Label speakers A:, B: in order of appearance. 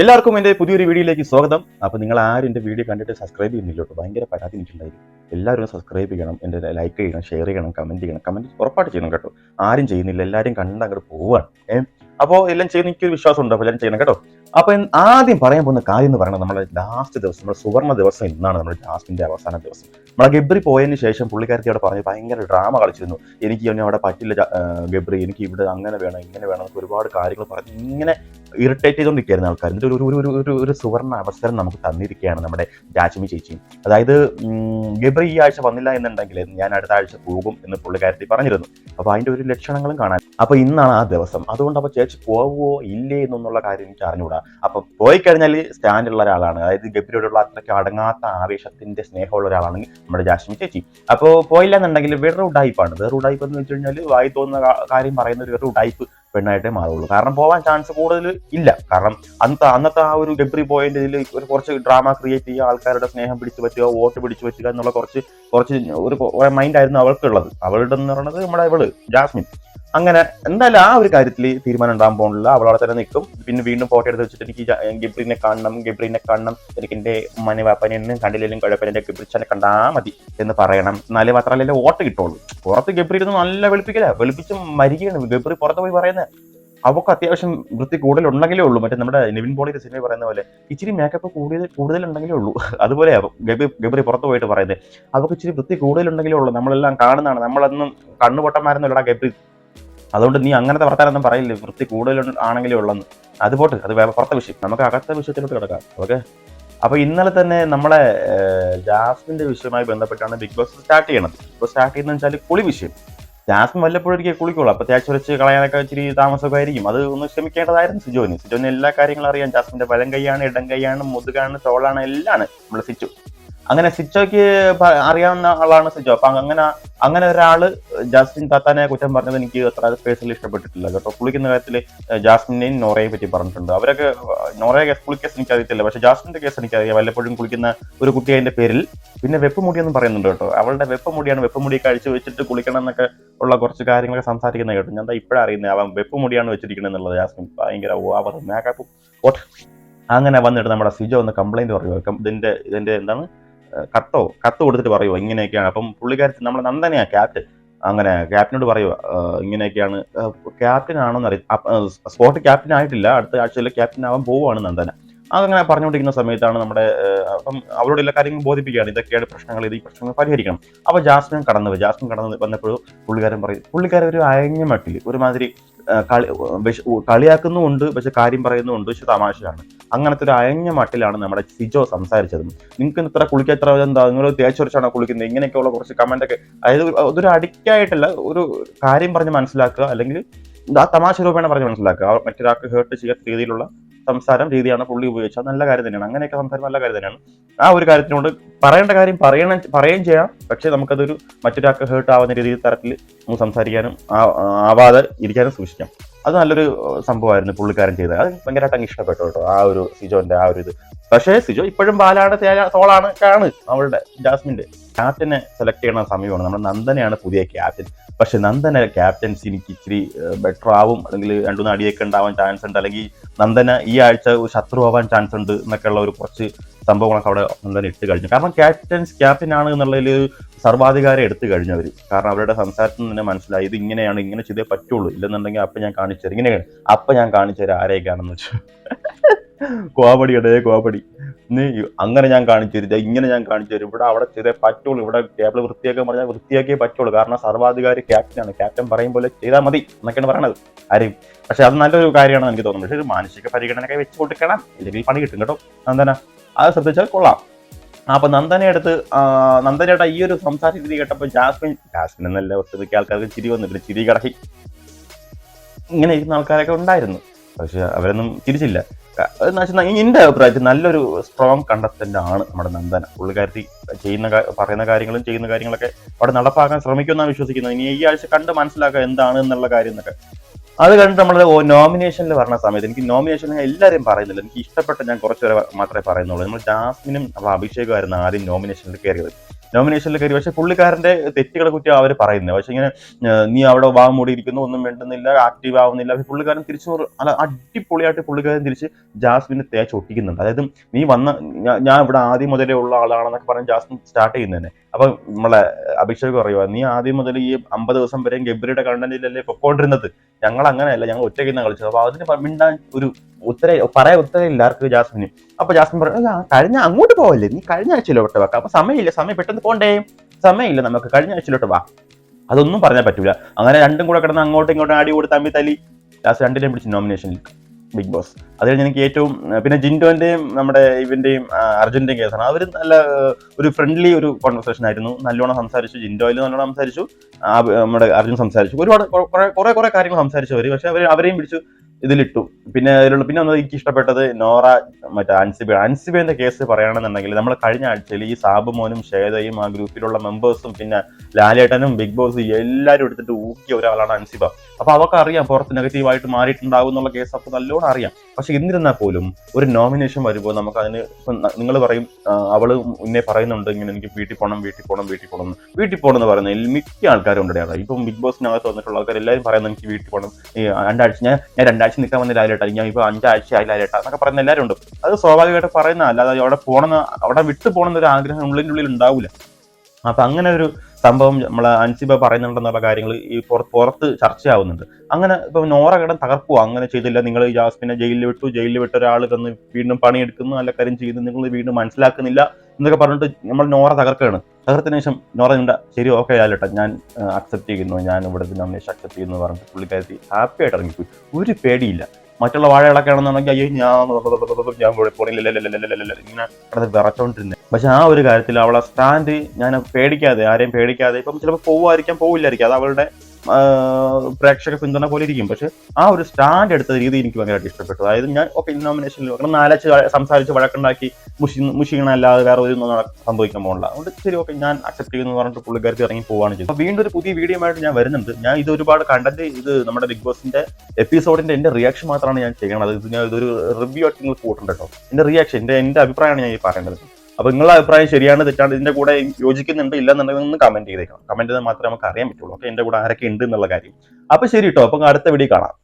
A: എല്ലാവർക്കും എന്റെ പുതിയൊരു വീഡിയോയിലേക്ക് സ്വാഗതം. അപ്പോൾ നിങ്ങൾ ആരും എന്റെ വീഡിയോ കണ്ടിട്ട് സബ്സ്ക്രൈബ് ചെയ്യുന്നില്ല കേട്ടോ. ഭയങ്കര പരാതി എനിക്കുണ്ടായിരുന്നു എല്ലാവരും സബ്സ്ക്രൈബ് ചെയ്യണം എന്റെ ലൈക്ക് ചെയ്യണം ഷെയർ ചെയ്യണം കമന്റ് ചെയ്യണം. കമന്റ് ഉറപ്പായിട്ട് ചെയ്യണം കേട്ടോ. ആരും ചെയ്യുന്നില്ല എല്ലാവരും കണ്ട് അങ്ങോട്ട് പോവുകയാണ്. അപ്പോൾ എല്ലാം ചെയ്യുന്ന എനിക്കൊരു വിശ്വാസമുണ്ട് അപ്പോൾ എല്ലാം ചെയ്യണം കേട്ടോ. അപ്പോൾ ആദ്യം പറയാൻ പോകുന്ന കാര്യം എന്ന് പറയുന്നത് നമ്മുടെ ലാസ്റ്റ് ദിവസം നമ്മുടെ സുവർണ ദിവസം ഇന്നാണ് നമ്മുടെ ലാസ്റ്റിന്റെ അവസാന ദിവസം. നമ്മളെ ഗബ്രി പോയതിന് ശേഷം പുള്ളിക്കാരത്തി അവിടെ പറഞ്ഞു ഭയങ്കര ഡ്രാമ കളിച്ചിരുന്നു. എനിക്ക് അവനെ അവിടെ പറ്റില്ല ഗബ്രി എനിക്ക് ഇവിടെ അങ്ങനെ വേണം ഇങ്ങനെ വേണം എന്നൊക്കെ ഒരുപാട് കാര്യങ്ങൾ പറഞ്ഞ് ഇങ്ങനെ ഇറിറ്റേറ്റ് ചെയ്തുകൊണ്ടിരിക്കുകയായിരുന്നു ആൾക്കാർ. എന്നിട്ട് ഒരു ഒരു ഒരു ഒരു സുവർണ അവസരം നമുക്ക് തന്നിരിക്കുകയാണ് നമ്മുടെ രാജ്മി ചേച്ചിയും. അതായത് ഗബ്രി ഈ ആഴ്ച വന്നില്ല എന്നുണ്ടെങ്കിൽ ഞാൻ അടുത്ത ആഴ്ച പോകും എന്ന് പുള്ളിക്കാരത്തിൽ പറഞ്ഞിരുന്നു. അപ്പോൾ അതിന്റെ ഒരു ലക്ഷണങ്ങളും കാണാൻ. അപ്പോൾ ഇന്നാണ് ആ ദിവസം. അതുകൊണ്ട് അപ്പോൾ ചേച്ചി പോവുമോ ഇല്ലേ എന്നുള്ള കാര്യം എനിക്ക് അറിഞ്ഞുകൂടാ അപ്പോൾ പോയി കഴിഞ്ഞാൽ സ്റ്റാൻഡുള്ള ഒരാളാണ്. അതായത് ഗബ്രിയോടുള്ള അത്രയ്ക്ക് അടങ്ങാത്ത ആവേശത്തിന്റെ സ്നേഹമുള്ള ഒരാളാണെങ്കിൽ നമ്മുടെ ജാസ്മിൻ ചേച്ചി. അപ്പോൾ പോയില്ല എന്നുണ്ടെങ്കിൽ വേറൊരു ഉടായ്പാണ് വേറൊരു ഉടായ്പ് എന്ന് വെച്ച് കഴിഞ്ഞാൽ വായി തോന്നുന്ന കാര്യം പറയുന്ന ഒരു വേറൊരു ഉടായ്പ് പെണ്ണായിട്ടേ മാറുള്ളൂ. കാരണം പോവാൻ ചാൻസ് കൂടുതൽ ഇല്ല. കാരണം അന്നത്തെ അന്നത്തെ ആ ഒരു ഗബ്രി പോയിന്റ് ഇതിൽ ഒരു കുറച്ച് ഡ്രാമ ക്രിയേറ്റ് ചെയ്യുക ആൾക്കാരുടെ സ്നേഹം പിടിച്ചു പറ്റുക വോട്ട് പിടിച്ചു പറ്റുക എന്നുള്ള കുറച്ച് കുറച്ച് ഒരു മൈൻഡ് ആയിരുന്നു അവൾക്കുള്ളത്. അവളുടെ എന്ന് പറയുന്നത് നമ്മുടെ ഇവൾ ജാസ്മിൻ. അങ്ങനെ എന്തായാലും ആ ഒരു കാര്യത്തിൽ തീരുമാനം ഉണ്ടാകാൻ പോകുന്നില്ല അവൾ അവിടെ തന്നെ നിൽക്കും. പിന്നെ വീണ്ടും ഫോട്ടോ എടുത്ത് വെച്ചിട്ട് എനിക്ക് ഗബ്രീനെ കാണണം ഗബ്രീനെ കാണണം. എനിക്ക് എന്റെ ഉമ്മനെ വാപ്പനെ ഒന്നും കണ്ടില്ലെങ്കിലും കുഴപ്പമില്ല. എന്റെ ഗബ്രിച്ചനെ കണ്ടാ മതി എന്ന് പറയണം. എന്നാലേ മാത്രമല്ല വോട്ട് കിട്ടുള്ളൂ. പുറത്ത് ഗബ്രി ഇരുന്ന് നല്ല വെളുപ്പിക്കില്ല വെളുപ്പിച്ച് മരിക്കുകയാണ്. ഗബ്രി പുറത്ത് പോയി പറയുന്നത് അവക്ക് അത്യാവശ്യം വൃത്തി കൂടുതലുണ്ടെങ്കിലേ ഉള്ളൂ. മറ്റേ നമ്മുടെ നിവിൻ പോളിയുടെ സിനിമ പറയുന്ന പോലെ ഇച്ചിരി മേക്കപ്പ് കൂടുതൽ കൂടുതലുണ്ടെങ്കിലേ ഉള്ളൂ. അതുപോലെ ഗബി ഗബ്രി പുറത്ത് പോയിട്ട് പറയുന്നത് അവക്ക് ഇച്ചിരി വൃത്തി കൂടുതലുണ്ടെങ്കിലേ ഉള്ളൂ. നമ്മളെല്ലാം കാണുന്നതാണ്. നമ്മളൊന്നും കണ്ണുപൊട്ടന്മാരെന്നല്ലടാ ഗബ്രി. അതുകൊണ്ട് നീ അങ്ങനത്തെ വർത്താനൊന്നും പറയില്ലേ? വൃത്തി കൂടുതൽ ആണെങ്കിലും ഉള്ളെന്ന്. അത് പോട്ട് അത് പുറത്തെ വിഷയം. നമുക്ക് അകത്തെ വിഷയത്തിലോട്ട് കിടക്കാം ഓക്കെ അപ്പോൾ ഇന്നലെ തന്നെ നമ്മളെ ജാസ്മിന്റെ വിഷയവുമായി ബന്ധപ്പെട്ടാണ് ബിഗ് ബോസ് സ്റ്റാർട്ട് ചെയ്യണത്. ബിഗ് ബോസ് സ്റ്റാർട്ട് ചെയ്യുന്ന വെച്ചാൽ കുളി വിഷയം. ജാസ്മിൻ വല്ലപ്പോഴും വല്ലപ്പോഴൊരിക്കൽ കുളിക്കുള്ളൂ. അപ്പൊ തേച്ച് വരച്ച് കളയാനൊക്കെ ഇച്ചിരി താമസമൊക്കെ ആയിരിക്കും. അത് ഒന്ന് ക്ഷമിക്കേണ്ടതായിരുന്നു സിജോന്. സിജോന് എല്ലാ കാര്യങ്ങളും അറിയാം. ജാസ്മിന്റെ വലം കൈയാണ് ഇടം കൈയാണ് മുതുകാണ് തോളാണ് എല്ലാം നമ്മൾ സിജു. അങ്ങനെ സിജോയ്ക്ക് അറിയാവുന്ന ആളാണ് സിജോ. അപ്പൊ അങ്ങനെ അങ്ങനെ ഒരാൾ ജാസ്മിൻ താത്താനെ കുറ്റം പറഞ്ഞത് എനിക്ക് അത്ര പേഴ്സണലി ഇഷ്ടപ്പെട്ടിട്ടില്ല കേട്ടോ. കുളിക്കുന്ന കാര്യത്തിൽ ജാസ്മിനെയും നോറയെ പറ്റി പറഞ്ഞിട്ടുണ്ട്. അവരൊക്കെ നോറയെ കേസ് കുളിക്കേസ് എനിക്ക് അറിയത്തില്ല. പക്ഷെ ജാസ്മിന്റെ കേസ് എനിക്കറിയാം. വല്ലപ്പോഴും കുളിക്കുന്ന ഒരു കുട്ടി അതിന്റെ പേരിൽ. പിന്നെ വെപ്പ് എന്ന് പറയുന്നുണ്ട് കേട്ടോ. അവളുടെ വെപ്പ് മുടിയാണ് വെപ്പ് മുടി കഴിച്ച് വെച്ചിട്ട് കുളിക്കണം എന്നൊക്കെ ഉള്ള കുറച്ച് കാര്യങ്ങളൊക്കെ സംസാരിക്കുന്ന കേട്ടോ. ഞാൻ ഇപ്പോഴാണ് അറിയുന്നത് അവൻ വെപ്പ് മുടിയാണ് വെച്ചിരിക്കുന്നത് എന്നുള്ളത് ജാസ്മിൻ ഭയങ്കര ഓവർ മേക്കപ്പ് അങ്ങനെ വന്നിട്ട് നമ്മുടെ സിജോ ഒന്ന് കംപ്ലൈന്റ് പറയുക ഇതിന്റെ ഇതിന്റെ എന്താണ്? കത്തോ കത്ത് കൊടുത്തിട്ട് പറയുമോ ഇങ്ങനെയൊക്കെയാണ്. അപ്പം പുള്ളിക്കാരത്തി നമ്മുടെ നന്ദനയാ ക്യാപ്റ്റൻ അങ്ങനെ ക്യാപ്റ്റനോട് പറയുക ഇങ്ങനെയൊക്കെയാണ്. ക്യാപ്റ്റൻ ആണോന്ന് അറിയാം സ്പോട്ട് ക്യാപ്റ്റൻ ആയിട്ടില്ല അടുത്ത ആഴ്ചയിൽ ക്യാപ്റ്റൻ ആവാൻ പോവുകയാണ് നന്ദന. അതങ്ങനെ പറഞ്ഞുകൊണ്ടിരിക്കുന്ന സമയത്താണ് നമ്മുടെ അപ്പം അവരോട് എല്ലാ കാര്യങ്ങളും ബോധിപ്പിക്കുകയാണ്. ഇതൊക്കെയാണ് പ്രശ്നങ്ങൾ ഇത് ഈ പ്രശ്നങ്ങൾ പരിഹരിക്കണം. അപ്പൊ ജാസ്മിൻ കടന്നു ജാസ്മിൻ കടന്നു വന്നപ്പോഴും പുള്ളിക്കാരൻ പറയും പുള്ളിക്കാരൻ ഒരു അയഞ്ഞ മട്ടിൽ ഒരുമാതിരി കളി കളിയാക്കുന്നുമുണ്ട് പക്ഷെ കാര്യം പറയുന്നുമുണ്ട് പക്ഷെ തമാശയാണ്. അങ്ങനത്തെ ഒരു അയഞ്ഞ മട്ടിലാണ് നമ്മുടെ സിജോ സംസാരിച്ചത്. നിങ്ങൾക്ക് ഇത്ര കുളിക്കുക ഇത്ര എന്താ നിങ്ങൾ തേച്ചുരച്ചാണോ കുളിക്കുന്നത്? ഇങ്ങനെയൊക്കെയുള്ള കുറച്ച് കമന്റ് ഒക്കെ. അതായത് അതൊരു അഡിക്റ്റായിട്ടല്ല ഒരു കാര്യം പറഞ്ഞ് മനസ്സിലാക്കുക അല്ലെങ്കിൽ ആ തമാശ രൂപേണ പറഞ്ഞ് മനസ്സിലാക്കുക. മറ്റൊരാൾക്ക് ഹേർട്ട് ചെയ്യാത്ത രീതിയിലുള്ള സംസാരം രീതിയാണ് പുള്ളി ഉപയോഗിച്ചത്. നല്ല കാര്യം തന്നെയാണ്. അങ്ങനെയൊക്കെ സംസാരം നല്ല കാര്യം തന്നെയാണ്. ആ ഒരു കാര്യത്തിനോട് പറയേണ്ട കാര്യം പറയണം പറയുകയും ചെയ്യാം. പക്ഷേ നമുക്കതൊരു മറ്റൊരാൾക്ക് ഹേർട്ട് ആവുന്ന രീതിയിൽ തരത്തിൽ നമുക്ക് സംസാരിക്കാനും ആവാതെ ഇരിക്കാനും സൂക്ഷിക്കാം. അത് നല്ലൊരു സംഭവമായിരുന്നു പുള്ളിക്കാരൻ ചെയ്തത്. അത് ഭയങ്കരമായിട്ട് അങ്ങ് ഇഷ്ടപ്പെട്ടു കേട്ടോ ആ ഒരു സിജോന്റെ ആ ഒരു ഇത്. പക്ഷേ സിജോ ഇപ്പോഴും ബാലാണ് തോളാണ് കാണ് അവളുടെ ജാസ്മിന്റെ. ക്യാപ്റ്റനെ സെലക്ട് ചെയ്യണ സമയമാണ്. നമ്മുടെ നന്ദനെയാണ് പുതിയ ക്യാപ്റ്റൻ പക്ഷെ നന്ദന ക്യാപ്റ്റൻസി എനിക്ക് ഇച്ചിരി ബെറ്റർ ആവും. അല്ലെങ്കിൽ രണ്ടു അടിയൊക്കെ ഉണ്ടാവാൻ ചാൻസ് ഉണ്ട്. അല്ലെങ്കിൽ നന്ദന ഈ ആഴ്ച ഒരു ശത്രു ആവാൻ ചാൻസ് ഉണ്ട് എന്നൊക്കെയുള്ള ഒരു കുറച്ച് സംഭവങ്ങളൊക്കെ അവിടെ നന്ദന ഇട്ട് കഴിഞ്ഞു. കാരണം ക്യാപ്റ്റൻസ് ക്യാപ്റ്റൻ ആണ് എന്നുള്ളതിൽ സർവാധികാരം എടുത്തു കഴിഞ്ഞു അവർ കാരണം അവരുടെ സംസാരത്തിൽ നിന്ന് തന്നെ മനസ്സിലായി. ഇത് ഇങ്ങനെയാണ് ഇങ്ങനെ ചെയ്തേ പറ്റുള്ളൂ. ഇല്ലെന്നുണ്ടെങ്കിൽ അപ്പൊ ഞാൻ കാണിച്ചു തരും. ഇങ്ങനെയാണ്. അപ്പൊ ഞാൻ കാണിച്ചു തരാം ആരെയൊക്കെയാണെന്ന് വെച്ചു. കോമഡിയുടെ കോമഡി. നീ അങ്ങനെ ഞാൻ കാണിച്ചു തരും ഇങ്ങനെ ഞാൻ കാണിച്ചു തരും ഇവിടെ അവിടെ ചെയ്തേ പറ്റുള്ളൂ. ഇവിടെ ടേബിൾ വൃത്തിയാക്കാൻ പറഞ്ഞാൽ വൃത്തിയാക്കിയേ പറ്റുള്ളൂ. കാരണം സർവാധികാരി ക്യാപ്റ്റനാണ് ക്യാപ്റ്റൻ പറയും പോലെ ചെയ്താൽ മതി എന്നൊക്കെയാണ് പറയണത് ആരും. പക്ഷെ അത് നല്ലൊരു കാര്യമാണ് എനിക്ക് തോന്നുന്നത് പക്ഷേ ഒരു മാനസിക പരിഗണനയൊക്കെ വെച്ച് കൊടുക്കണം. ഇല്ലെങ്കിൽ പണി കിട്ടും കേട്ടോ. നന്ദന. അത് ശ്രദ്ധിച്ചാൽ കൊള്ളാം. അപ്പൊ നന്ദനെ അടുത്ത് നന്ദനയുടെ ഈ ഒരു സംസാര രീതി കേട്ടപ്പോൾ ജാസ്മിൻ ജാസ്മിൻ എന്നല്ല ഒട്ടുമിക്ക ആൾക്കാർക്ക് ചിരി വന്നിട്ട് ചിരി കടക്കി. ഇങ്ങനെ ഇരിക്കുന്ന ആൾക്കാരൊക്കെ ഉണ്ടായിരുന്നു. പക്ഷെ അവരൊന്നും ചിരിച്ചില്ല. ക- എന്ന് വെച്ചാൽ അഭിപ്രായത്തിൽ നല്ലൊരു സ്ട്രോങ് കണ്ടസ്റ്റന്റ് ആണ് നമ്മുടെ നന്ദന. പുള്ളിക്കാരത്തി ചെയ്യുന്ന പറയുന്ന കാര്യങ്ങളും ചെയ്യുന്ന കാര്യങ്ങളൊക്കെ അവിടെ നടപ്പാക്കാൻ ശ്രമിക്കുമെന്നാണ് വിശ്വസിക്കുന്നത്. ഇനി ഈ ആഴ്ച കണ്ട് മനസ്സിലാക്കുക എന്താണ് എന്നുള്ള കാര്യം എന്നൊക്കെ. അത് കണ്ടിട്ട് നമ്മൾ നോമിനേഷനിൽ പറഞ്ഞ സമയത്ത് എനിക്ക് നോമിനേഷൻ എല്ലാവരും പറയുന്നില്ല. എനിക്ക് ഇഷ്ടപ്പെട്ട ഞാൻ കുറച്ചുപേരെ മാത്രമേ പറയുന്നുള്ളൂ. നമ്മൾ ജാസ്മിനും അഭിഷേകുമായിരുന്നു ആദ്യം നോമിനേഷനിൽ കയറിയത്. നോമിനേഷനിൽ കയറി. പക്ഷെ പുള്ളിക്കാരന്റെ തെറ്റുകളെ കുറ്റി അവർ പറയുന്നത് പക്ഷെ ഇങ്ങനെ നീ അവിടെ വാ മൂടിയിരിക്കുന്നു ഒന്നും വേണ്ടുന്നില്ല ആക്റ്റീവ് ആവുന്നില്ല. പക്ഷെ പുള്ളിക്കാരൻ തിരിച്ചു അല്ല അടിപൊളിയായിട്ട് പുള്ളിക്കാരൻ തിരിച്ച് ജാസ്മിനെ തേച്ച് ഒട്ടിക്കുന്നുണ്ട്. അതായത് നീ വന്ന ഞാൻ ഇവിടെ ആദ്യം മുതലേ ഉള്ള ആളാണെന്നൊക്കെ പറഞ്ഞ് ജാസ്മിൻ സ്റ്റാർട്ട് ചെയ്യുന്നതന്നെ. അപ്പൊ നമ്മളെ അഭിഷേക് പറയുക നീ ആദ്യം മുതൽ ഈ അമ്പത് ദിവസം വരെയും ഗബ്രിയുടെ കണ്ടന്റിലല്ലേ പൊക്കോണ്ടിരുന്നത്? ഞങ്ങൾ അങ്ങനെയല്ല ഞങ്ങൾ ഒറ്റയ്ക്ക് നിന്ന് കളിച്ചത്. അപ്പൊ അതിന് മിണ്ടാൻ ഒരു ഉത്തര പറയാൻ ഉത്തരയില്ല ആർക്ക് ജാസ്മിന്. അപ്പൊ ജാസ്മിൻ പറഞ്ഞു കഴിഞ്ഞ അങ്ങോട്ട് പോവല്ലേ? നീ കഴിഞ്ഞ ആഴ്ചയിലോട്ട് വെക്കാം അപ്പൊ സമയമില്ല സമയം പെട്ടെന്ന് പോണ്ടേ? സമയമില്ല നമുക്ക് കഴിഞ്ഞ ആഴ്ചയിലോട്ട് വാ. അതൊന്നും പറഞ്ഞാൽ പറ്റൂല. അങ്ങനെ രണ്ടും കൂടെ കിടന്ന് അങ്ങോട്ടും ഇങ്ങോട്ടും ആടി കൂടി തമ്മി തല്ലി ലാസ്റ്റ് രണ്ടിനെയും പിടിച്ച് നോമിനേഷനിൽ ബിഗ് ബോസ് അത് കഴിഞ്ഞ് എനിക്ക് ഏറ്റവും പിന്നെ ജിൻഡോന്റെയും നമ്മുടെ ഇവന്റെയും അർജുന്റെയും കേസാണ് അവർ നല്ല ഒരു ഫ്രണ്ട്ലി ഒരു കോൺവെർസേഷൻ ആയിരുന്നു. നല്ലോണം സംസാരിച്ചു. ജിൻഡോയിൽ നല്ലോണം സംസാരിച്ചു. നമ്മുടെ അർജുൻ സംസാരിച്ചു. ഒരുപാട് കുറെ കുറെ കാര്യങ്ങൾ സംസാരിച്ചു അവർ പക്ഷെ അവർ അവരെയും പിടിച്ചു ഇതിലിട്ടു. പിന്നെ അതിലുള്ള പിന്നെ എനിക്ക് ഇഷ്ടപ്പെട്ടത് നോറ മറ്റേ അൻസിബ. അൻസിബേന്റെ കേസ് പറയുകയാണെന്നുണ്ടെങ്കിൽ നമ്മൾ കഴിഞ്ഞ ആഴ്ചയിൽ ഈ സാബു മോനും ഷേദയും ആ ഗ്രൂപ്പിലുള്ള മെമ്പേഴ്സും പിന്നെ ലാലേട്ടനും ബിഗ് ബോസ് എല്ലാവരും എടുത്തിട്ട് ഊക്കിയ ഒരാളാണ് അൻസിബ. അപ്പൊ അവർക്ക് അറിയാം പുറത്ത് നെഗറ്റീവായിട്ട് മാറിയിട്ടുണ്ടാവും എന്നുള്ള കേസ് അപ്പൊ നല്ലോണം അറിയാം. പക്ഷെ എന്നിരുന്നാൽ പോലും ഒരു നോമിനേഷൻ വരുമ്പോൾ നമുക്ക് അതിന് നിങ്ങൾ പറയും അവൾ മുന്നേ പറയുന്നുണ്ട് ഇങ്ങനെ എനിക്ക് വീട്ടിൽ പോകണം വീട്ടിൽ പോകണം വീട്ടിൽ പോകണം. വീട്ടിൽ പോകണം എന്ന് പറയുന്നത് മിക്ക ആൾക്കാരും ഉണ്ട് അവിടെ ഇപ്പം ബിഗ് ബോസിനകത്ത് വന്നിട്ടുള്ള ആൾക്കാർ എല്ലാവരും പറയുന്നത് എനിക്ക് വീട്ടിൽ പോകണം രണ്ടാഴ്ച ഞാൻ ഞാൻ രണ്ടാഴ്ച നിൽക്കാൻ വന്ന ലാലേട്ടാ. ഇപ്പൊ അഞ്ചാഴ്ച ആയില്ല ലാലേട്ടാ എന്നൊക്കെ പറയുന്ന എല്ലാവരും ഉണ്ട് അത് സ്വാഭാവികമായിട്ട് പറയുന്ന അല്ലാതെ അവിടെ പോകണമെന്ന് അവിടെ വിട്ടു പോകണം ഒരു ആഗ്രഹം ഉള്ളിന്റെ ഉള്ളിൽ ഉണ്ടാവില്ല അപ്പൊ അങ്ങനെ ഒരു സംഭവം നമ്മളെ അൻസിബ പറയുന്നുണ്ടെന്നുള്ള കാര്യങ്ങൾ ഈ പുറത്ത് പുറത്ത് ചർച്ചയാവുന്നുണ്ട്. അങ്ങനെ ഇപ്പൊ നോറ കിടന്ന് തകർക്കുക അങ്ങനെ ചെയ്തില്ല. നിങ്ങൾ ജാസ്മിനെ ജയിലിൽ വിട്ടു. ജയിലിൽ വിട്ട ഒരാൾ കന്ന് വീണ്ടും പണിയെടുക്കുന്നു. നല്ല കാര്യം ചെയ്യുന്നു നിങ്ങൾ വീണ്ടും മനസ്സിലാക്കുന്നില്ല എന്നൊക്കെ പറഞ്ഞിട്ട് നമ്മൾ നോറ തകർക്കുകയാണ്. തകർത്തതിന് ശേഷം നോറ നിണ്ട ശരി ഓക്കെ ആയാലോട്ടെ ഞാൻ അക്സെപ്റ്റ് ചെയ്യുന്നു. ഞാൻ ഇവിടെ നോമിനേഷൻ അക്സെപ്റ്റ് ചെയ്യുന്നു പറഞ്ഞിട്ട് പുള്ളിക്കാരത്തി ഹാപ്പി ആയിട്ട് ഇറങ്ങിപ്പോയി. ഒരു പേടിയില്ല. മറ്റുള്ള വാഴകളൊക്കെ ആണെന്നുണ്ടെങ്കിൽ അയ്യോ ഞാൻ ഞാൻ ഇവിടെ ഇങ്ങനെ കിടന്ന് വിറച്ചോണ്ടിരുന്നത് പക്ഷെ ആ ഒരു കാര്യത്തിൽ അവളെ സ്റ്റാൻഡ് ഞാൻ പേടിക്കാതെ ആരെയും പേടിക്കാതെ ഇപ്പം ചിലപ്പോൾ പോവായിരിക്കാം പോവില്ലായിരിക്കും. അത് അവളുടെ പ്രേക്ഷക പിന്തുണ പോലെ ഇരിക്കും. പക്ഷെ ആ ഒരു സ്റ്റാൻഡ് എടുത്ത രീതി എനിക്ക് ഭയങ്കരമായിട്ട് ഇഷ്ടപ്പെട്ടു. അതായത് ഞാൻ ഓക്കെ നോമിനേഷനിൽ വെക്കണം. നാലച്ച് സംസാരിച്ച് വഴക്കുണ്ടാക്കി മുഷി മുഷിക്കണല്ലാതെ വേറെ ഒരു സംഭവിക്കാൻ പോകണ്ട അതുകൊണ്ട് ശരി ഓക്കെ ഞാൻ അക്സെപ്റ്റ് ചെയ്യുന്നു പറഞ്ഞിട്ട് പുള്ളിക്കാർക്ക് ഇറങ്ങി പോവാണ് അപ്പൊ വീണ്ടും ഒരു പുതിയ വീഡിയോ ആയിട്ട് ഞാൻ വരുന്നുണ്ട്. ഞാൻ ഇത് ഒരുപാട് കണ്ടന്റ് ഇത് നമ്മുടെ ബിഗ് ബോസിന്റെ എപ്പിസോഡിന്റെ എന്റെ റിയാക്ഷൻ മാത്രമാണ് ഞാൻ ചെയ്യണത്. ഇത് ഞാൻ ഇതൊരു റിവ്യൂ ആയിട്ട് നിങ്ങൾ കൂട്ടുണ്ട് കേട്ടോ എന്റെ റിയാക്ഷൻ എന്റെ എന്റെ അഭിപ്രായമാണ് ഞാൻ ഈ പറയേണ്ടത് അപ്പൊ നിങ്ങളുടെ അഭിപ്രായം ശരിയാണ് തെറ്റാണ് ഇതിന്റെ കൂടെ യോജിക്കുന്നുണ്ട് ഇല്ലെന്നുണ്ടെങ്കിൽ കമന്റ് ചെയ്തേക്കണം. കമന്റ് ചെയ്താൽ മാത്രമേ നമുക്ക് അറിയാൻ പറ്റുള്ളൂ. ഓക്കെ എന്റെ കൂടെ ആരൊക്കെ ഉണ്ട് എന്നുള്ള കാര്യം. അപ്പൊ ശരി കേട്ടോ അപ്പൊ അടുത്ത വീഡിയോ കാണാം.